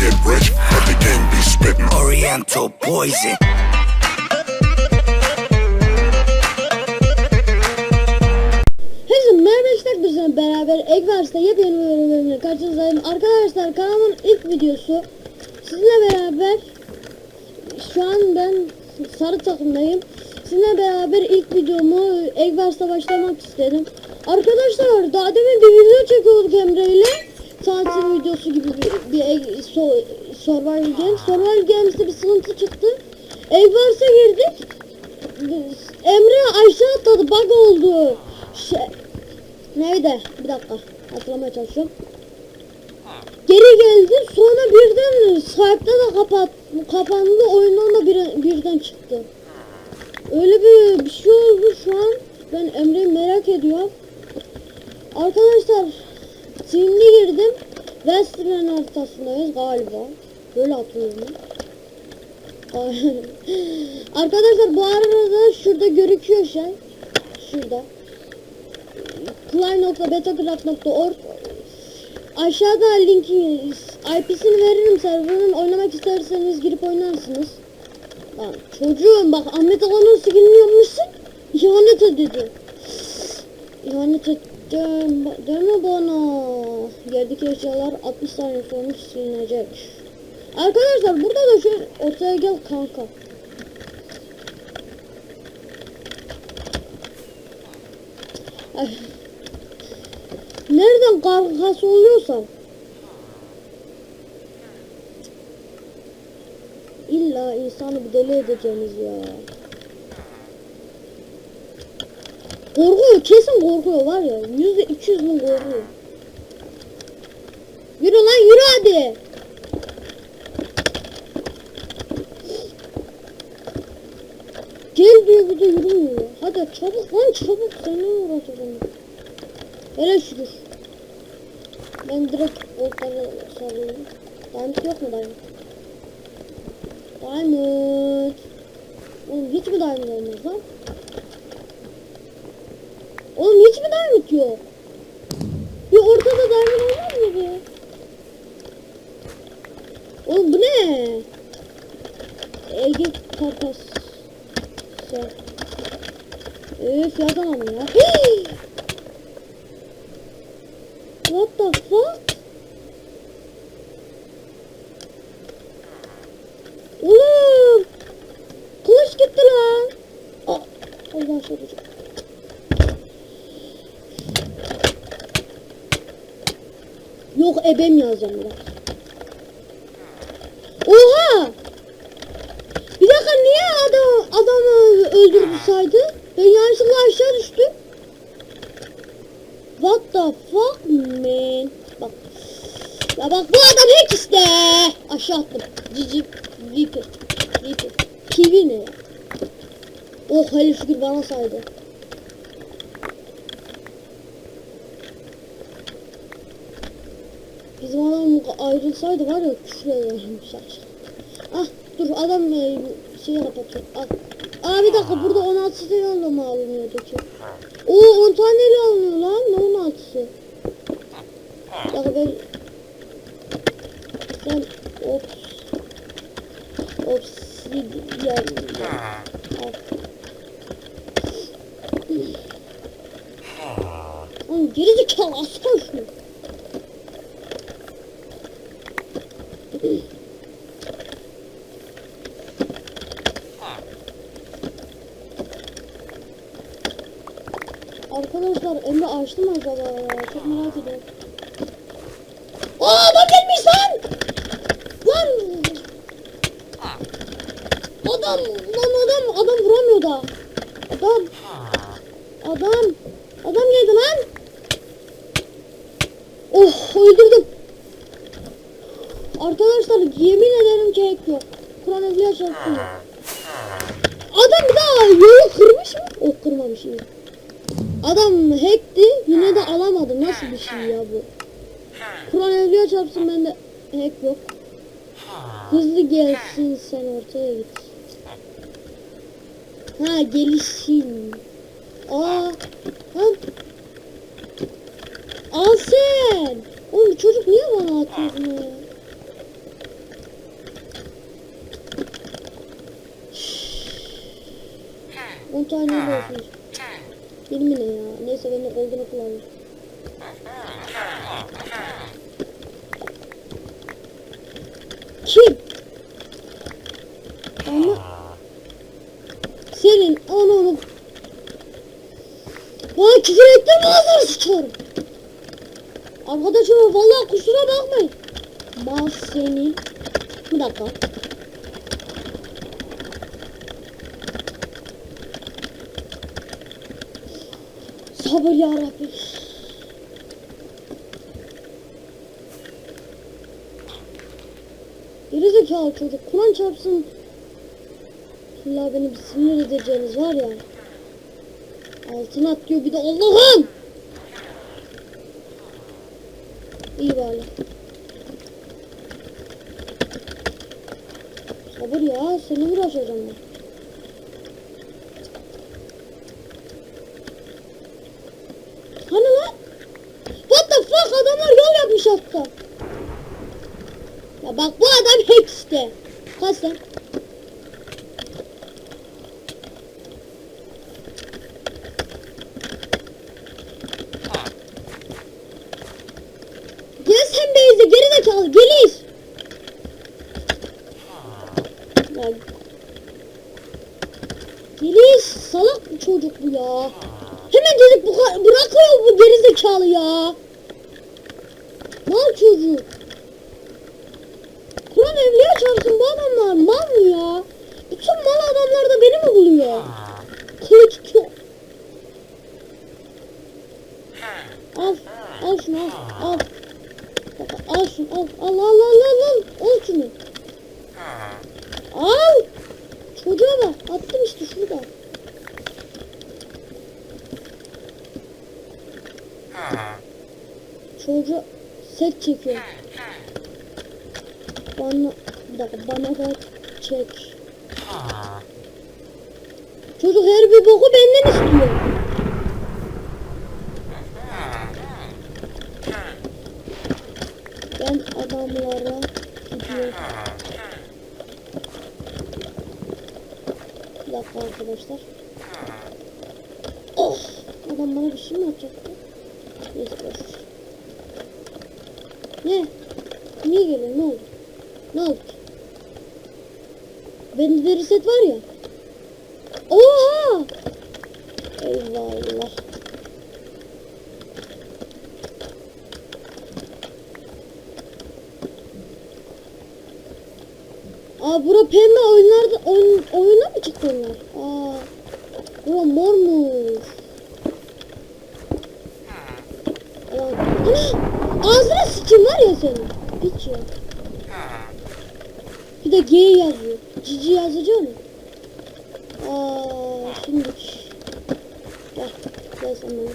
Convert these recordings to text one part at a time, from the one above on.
get rich, let the game be spittin'. Oriental poison. Herkese merhaba arkadaşlar bizimle beraber Eggwars'ta yepyeni bir bölümle karşınızdayım. Arkadaşlar kanalımın ilk videosu sizinle beraber şu an ben sarı takımdayım. Sizinle beraber ilk videomu Eggwars'ta başlamak istedim. Arkadaşlar daha demin bir video çekiyorduk Emre ile. Tatil videosu gibi bir, bir so, Survival Games. Survival Games'te bir sıkıntı çıktı. Eggwars'a girdik. Emre aşağı atladı bug oldu. Şey, neydi? Bir dakika hatırlamaya çalışıyorum. Geri geldi sonra birden sahipte de kapat, kapandı oyundan da bir, birden çıktı. Öyle bir, bir şey oldu şu an. Ben Emre'yi merak ediyorum. Arkadaşlar şimdi girdim. Western haritasındayız galiba. Böyle hatırlıyorum. Arkadaşlar bu arada şurada görüküyor şey. Şurada. Klein.betacraft.org Aşağıda linki IP'sini veririm serverın oynamak isterseniz girip oynarsınız. Lan çocuğum bak Ahmet Ağa'nın skinini yapmışsın. İhanet dedi. İhanet ettim. Ba- Deme bana. Yerdeki eşyalar 60 saniye sonra silinecek. Arkadaşlar burada da şu ortaya gel kanka. Ay. Nereden kargası oluyorsam İlla insanı bir deli edeceğiniz ya. Korkuyor kesin korkuyor var ya. Yüzde 200 bin korkuyor. Yürü lan yürü hadi. Gel diyor bir de yürümüyor. Hadi çabuk lan çabuk seni uğraşacağım. Hele şükür. Ben direkt voltları sarıyorum. Diamond yok mu diamond? Diamond. Oğlum hiç mi diamond olmaz lan? Oğlum hiç mi diamond yok? Bir ortada diamond olmaz mı be? Oğlum bu ne? Ege karkas. Sen. Öf yazamam ya. Hii! What the fuck? Oğlum! Kılıç gitti lan. Aa, Allah söyleyeceğim. Yok ebem yazacağım biraz. Oha! Bir dakika niye adam adamı öldürdü? Ben yanlışlıkla aşağı düştüm. What the fuck man? Bak. Ya bak bu adam hack işte. Aşağı attım. Cici. Viper. Viper. Kiwi ne? Oh hele şükür bana saydı. Bizim adam ayrılsaydı var ya ederim saç. Ah dur adam e, şeyi kapatıyor. Al. Aa bir dakika burada 16 tane mı alınıyordu ki? Oo 10 taneyle alınıyor lan. Ne 16'sı? Bir dakika ben... Sen ops... Obsidian... Oğlum gerizekalı aslan şunu. Arkadaşlar Emre açtı mı acaba ya? Çok merak ediyorum. Aa adam gelmiş lan! Lan! Adam! Lan adam! Adam vuramıyor da. Adam! Adam! Adam geldi lan! Oh öldürdüm. Arkadaşlar yemin ederim ki hack yok. Kur'an evliya çarpıyor. Adam bir daha yolu kırmış mı? Oh kırmamış iyi. Adam gitti yine de alamadım. Nasıl bir şey ya bu? Kur'an evliya çarpsın bende hack yok. Hızlı gelsin sen ortaya git. Ha gelişsin. Aa. Ha. Al sen. Oğlum çocuk niye bana atıyorsun ya? On tane olsun. 20 ne ya? Neyse ben de golden'ı kullanayım. Kim? Ama senin ananı Vay küfür ettim ağzını sıçarım. Arkadaşım vallahi kusura bakmayın. Mal seni. Bir dakika. Sabır yarabbim. Geri zekalı çocuk. Kur'an çarpsın. Allah beni bir sinir edeceğiniz var ya. Altına atlıyor bir de Allah'ım. İyi bari. Sabır ya seni uğraşacağım ben. Hani lan? What the fuck adamlar yol hatta. Ya bak bu adam hack işte. Kaç? Gel sen Beyze geri zekalı gelir. Ya. Gelir salak bir çocuk bu ya. Hemen gelip bırakıyor bu geri zekalı ya. Çocuk. Kur'an evliya çarpsın bu adamlar mal mı ya? Bütün mal adamlar da beni mi buluyor? Kılıç çok. Al, al şunu al, al. Bak, al şunu al, al, al, al, al, al, al şunu. Al. Çocuğa bak, attım işte şunu da. Çocuğa set çekiyor. Bana, bir dakika, bana da çek. Çocuk her bir boku benden istiyor. Ben adamlara gidiyorum. Bir dakika arkadaşlar. Oh! Adam bana bir şey mi atacaktı? Neyse boş. Ne? Niye geliyor? Ne oldu? Ne oldu? Bende de reset var ya. Oha! Eyvallah. Aa bura pembe oyunlarda oyun, oyuna mı çıktı onlar? Aa. Bura mormuş. Aa, ana! Sıçayım var ya senin. Hiç ya. Bir de G yazıyor. Cici yazacak mı? Aa, şimdi. Gel. Gel sen bana.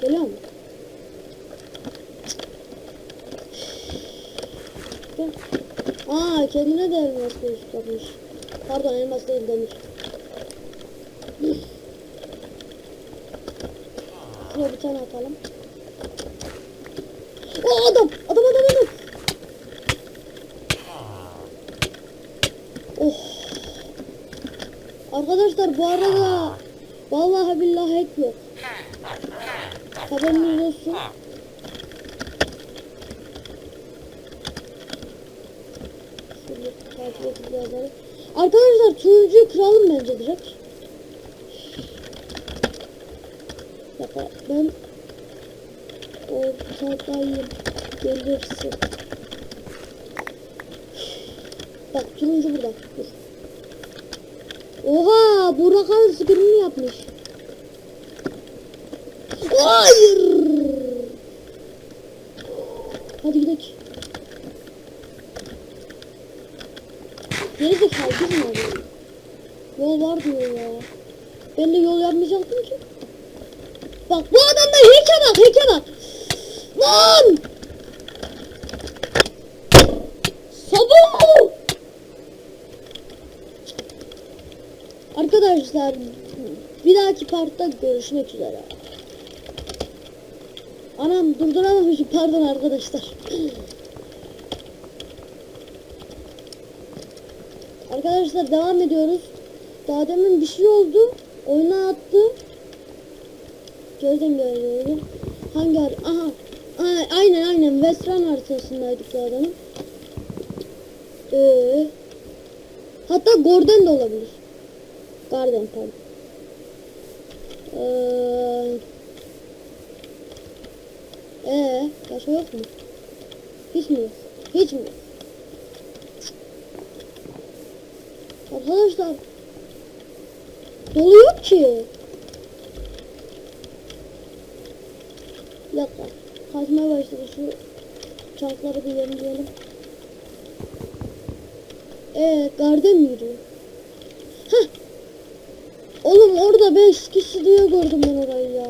Geliyor mu? Gel. Aa kendine de elmas kılıç yapmış. Pardon elmas değil demir. Şuraya bir tane atalım. Aa adam! Adam adam adam! Oh! Arkadaşlar bu arada vallahi billahi hack yok. Haberiniz olsun. Yazalım. Arkadaşlar turuncuyu kıralım bence direkt. Bak ben ortadayım. Gelirsin. Bak turuncu burada. Dur. Oha! Burak abi screen'i yapmış. Hayır! Hadi gidelim. Geri zekalı değil mi abi? Var diyor ya. Ben de yol yapmayacaktım ki. Bak bu adamda heke bak heke bak. Lan! Sabun! Arkadaşlar Bir dahaki partta görüşmek üzere. Anam durduramamışım pardon arkadaşlar. Arkadaşlar devam ediyoruz. Daha demin bir şey oldu. Oyuna attı. Gözden gördüm. Hangi har Aha. Aa, aynen aynen. Western haritasındaydık zaten. Ee, hatta Gordon da olabilir. Garden pardon. Ee, ee, başka yok mu? Hiç mi yok? Hiç mi yok? Arkadaşlar dolu yok ki. Bir dakika. Kaçmaya başladı şu çarkları bir yenileyelim. Ee, garden mi yürüyor? Heh. Oğlum orada 5 kişi diye gördüm ben orayı ya.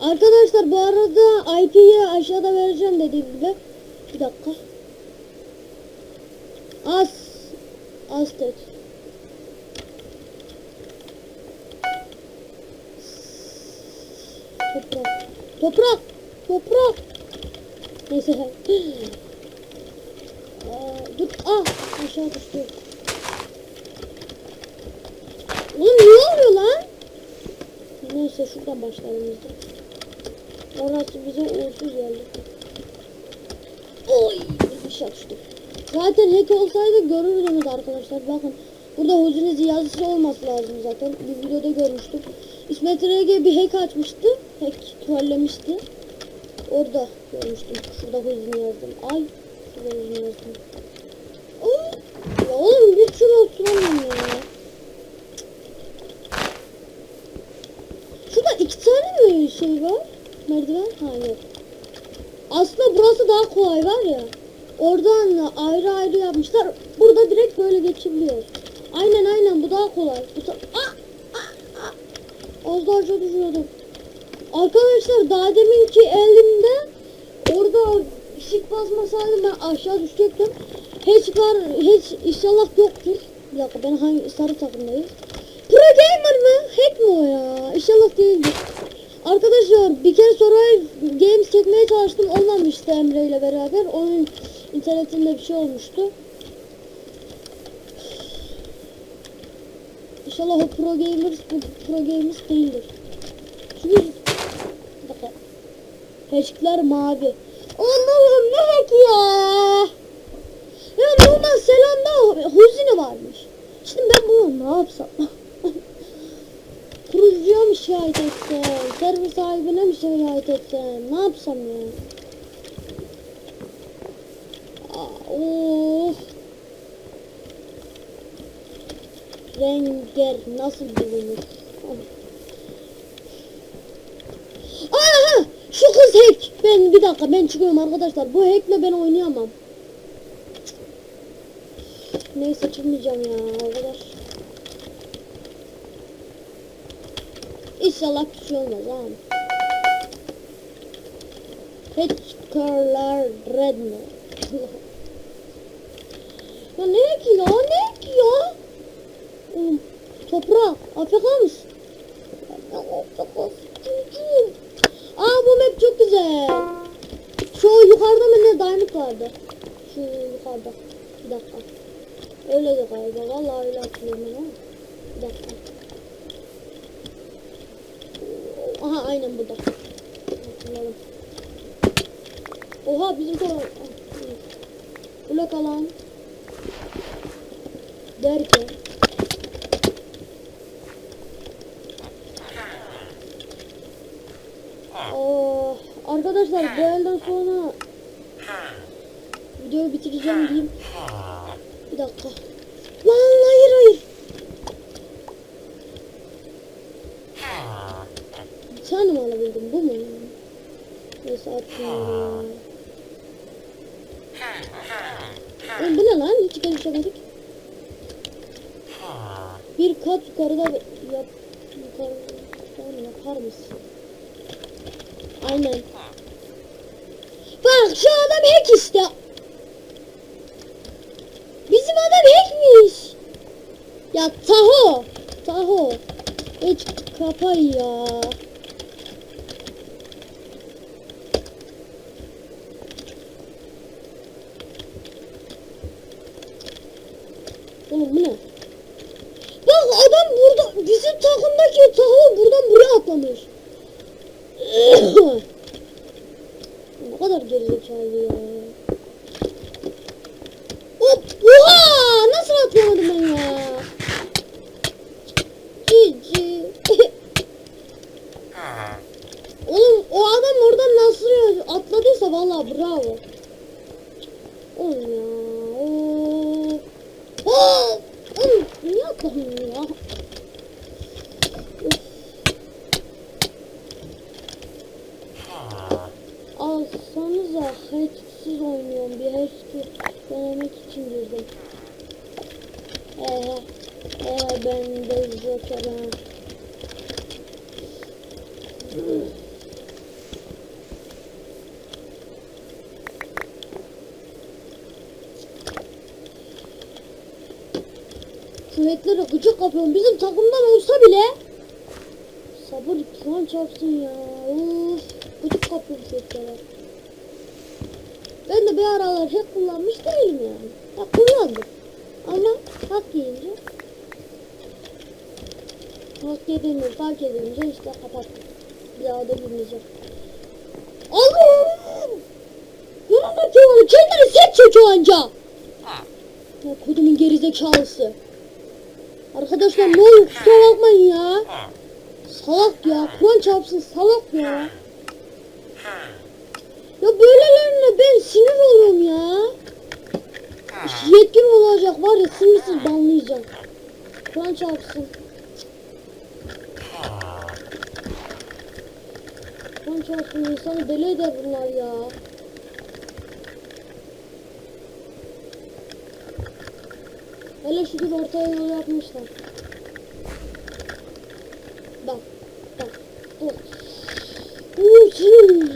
Arkadaşlar bu arada IP'yi aşağıda vereceğim dediğim gibi. Bir dakika. Az. Aztek. Toprak. Toprak. Toprak. Neyse. Aa, dur. Ah. Aşağı düştü. Oğlum ne oluyor lan? Neyse şuradan başlayalım biz. Orası bize uğursuz geldi. Oy. Bir şey düştü. Zaten hack olsaydı görürdünüz arkadaşlar. Bakın. Burada Huzunezi yazısı olması lazım zaten. Bir videoda görmüştüm. İsmet RG bir hack açmıştı. Hack trollemişti. Orada görmüştüm. Şurada Huzun yazdım. Ay. Şurada Huzun yazdım. Ya oğlum bir sürü oturamıyorum ya. Şurada iki tane mi şey var? Merdiven? Ha yok. Aslında burası daha kolay var ya. Oradan ayrı ayrı yapmışlar. Burada direkt böyle geçebiliyor. Aynen aynen bu daha kolay. Bu ta- ah, ah, ah. Az daha çok düşüyordum. Arkadaşlar daha deminki elimde orada ışık basmasaydım ben aşağı düşecektim. Hiç var, hiç inşallah yoktur. Bir dakika ben hangi sarı takımdayız? Pro Gamer mı? Hack mi o ya? İnşallah değildir. Arkadaşlar bir kere Survive Games çekmeye çalıştım. Olmamıştı Emre ile beraber. Onun internetinde bir şey olmuştu. İnşallah o Pro Gamers bu Pro Gamers değildir. Çünkü dakika. Hackler mavi. Allah'ım ne hack ya? Ya Numan selamda Huzine varmış. Şimdi ben bunu ne yapsam? Kurucuya mı şikayet etsem? Server sahibine mi şikayet etsem? Ne yapsam ya? Aa, of. Renger nasıl bulunur? Aha! Şu kız hack. Ben bir dakika ben çıkıyorum arkadaşlar. Bu hackle ben oynayamam. Neyse çıkmayacağım ya o kadar. İnşallah bir şey olmaz ha. Hackerlar Redmi. ya ne ki ya ne ki ya? Oğlum, Toprak Afrika mısın? Aa bu map çok güzel. Şu yukarıda mı ne diamond vardı? Şu yukarıda. Bir dakika. Öyle de galiba. Vallahi öyle hatırlıyorum ben ama. Bir dakika. Aha aynen burada. Hatırladım. Oha bizim kolay. Blok alan. Derken. Oh, arkadaşlar bu elden sonra videoyu bitireceğim diyeyim. Bir dakika. Lan hayır hayır. Bir tane mi alabildim bu mu? Neyse atmıyorum. Oğlum bu ne lan? Hiç gelişemedik. Kat yukarıda yap yukarıdan yapar mısın? Aynen. Bak şu adam hack işte. Bizim adam hackmiş. Ya Taho. Taho. Hiç kafayı ya. Oğlum bu ne? Bak adam burada bizim takımdaki Taho buradan buraya atlamış. ne kadar gerizekalı ya. Hop! Oha! Nasıl atlamadım ben ya? Cici. Oğlum o adam oradan nasıl atladıysa vallahi bravo. Oğlum ya. Oo. Oo! Oğlum niye atladın ya? Üf. Alsanıza hiçsiz oynuyorum bir eski denemek için girdim. Eee eee ben de jokerim. Küvetlere gıcık kapıyorum. Bizim takımdan olsa bile Sabır Kur'an çarpsın ya. Uf, gıcık kapıyorum küvetlere. Ben de bir aralar hep kullanmış değilim yani. Ya kullandım. Ama hak yiyince hak yediğimi fark edince işte kapattım. Bir daha da girmeyeceğim. Allah'ım! Yanındaki onu kendini set çekiyor anca. Ya kodumun gerizekalısı. Arkadaşlar ne olur kusura bakmayın ya. Salak ya. Kur'an çarpsın salak ya. Ya böylelerine ben sinir oluyorum ya. Yetkim olacak var ya sinirsiz banlayacağım. Kur'an çarpsın. Kur'an çarpsın insanı deli eder bunlar ya. Hele şükür ortaya yol yapmışlar. Bak, bak. Uuu senin.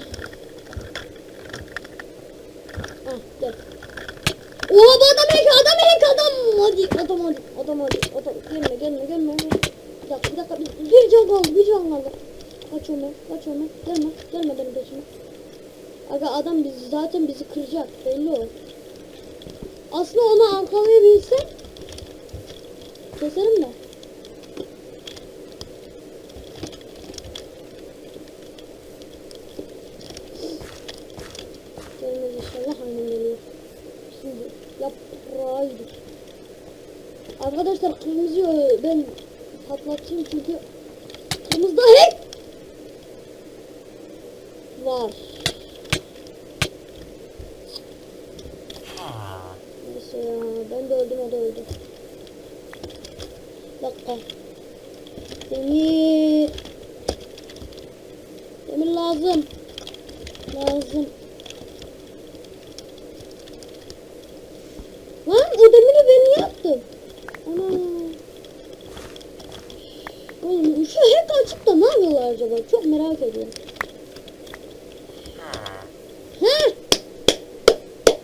Ah gel. Oha bu adam hack adam hack adam. Hadi adam hadi adam hadi adam gelme gelme gelme. Bir dakika bir dakika bir, bir can kaldı bir can kaldı. Kaç onu kaç onu gelme gelme benim peşime. Aga adam bizi zaten bizi kıracak belli o. Aslında onu arkalayabilsem keserim de. Gelmez inşallah aynen geliyor. Şimdi yaprağa gidik. Arkadaşlar kırmızıyı ben patlatayım çünkü kırmızıda hack var. Neyse ya ben de öldüm o da öldü. Dakika. Demir. Demir lazım. Lazım. Lan o demiri ben niye yaptım? Ana. Oğlum şu hack açıp da ne yapıyorlar acaba? Çok merak ediyorum. Heh.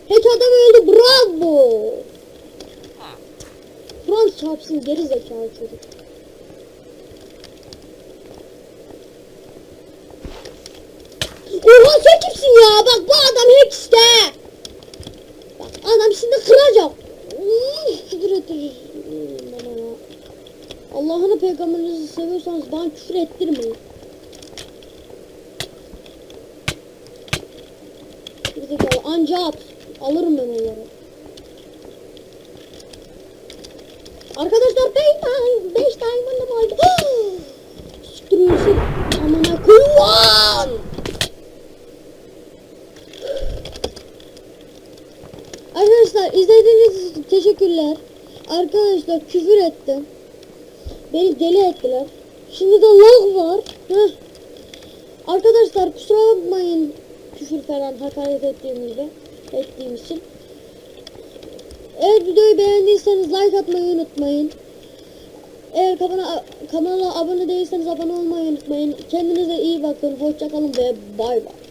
Hack adam öldü bravo. Frans çarpsın geri zekalı çocuk. Oha sen kimsin ya? Bak bu adam hack işte. Bak adam şimdi kıracak. Küfür ettirir. Allah'ını peygamberinizi seviyorsanız bana küfür ettirmeyin. Zekalı anca at. Alırım ben onları. Arkadaşlar 5 tane 5 tane bana vardı. Siktirmişim. Amına koyuvan. Arkadaşlar izlediğiniz için teşekkürler. Arkadaşlar küfür ettim. Beni deli ettiler. Şimdi de lag var. Heh. Arkadaşlar kusura bakmayın küfür falan hakaret ettiğimizde ettiğim için. Eğer videoyu beğendiyseniz like atmayı unutmayın. Eğer kanala, kanala abone değilseniz abone olmayı unutmayın. Kendinize iyi bakın. Hoşçakalın ve bay bay.